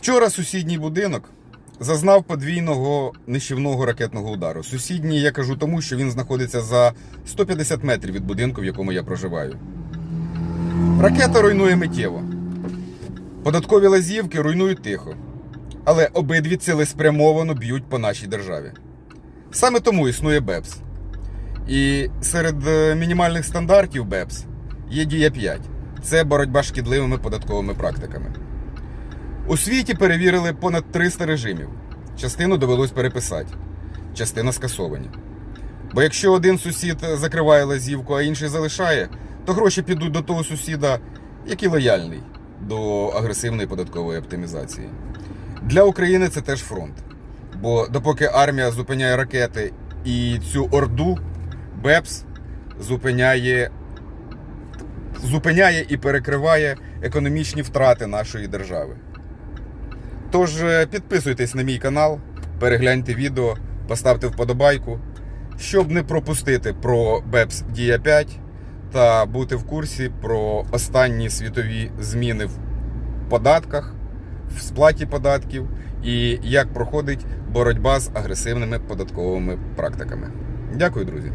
Вчора сусідній будинок зазнав подвійного нищівного ракетного удару. Сусідній я кажу тому, що він знаходиться за 150 метрів від будинку, в якому я проживаю. Ракета руйнує миттєво. Податкові лазівки руйнують тихо. Але обидві цілеспрямовано б'ють по нашій державі. Саме тому існує БЕПС. І серед е, мінімальних стандартів БЕПС є дія 5. Це боротьба з шкідливими податковими практиками. У світі перевірили понад 300 режимів. Частину довелось переписати, частина скасовані. Бо якщо один сусід закриває лазівку, а інший залишає, то гроші підуть до того сусіда, який лояльний до агресивної податкової оптимізації. Для України це теж фронт. Бо допоки армія зупиняє ракети і цю орду, БЕПС зупиняє, зупиняє і перекриває економічні втрати нашої держави. Тож е, підписуйтесь на мій канал, перегляньте відео, поставте вподобайку, щоб не пропустити про БЕПС Дія 5 та бути в курсі про останні світові зміни в податках, в сплаті податків і як проходить боротьба з агресивними податковими практиками. Дякую, друзі!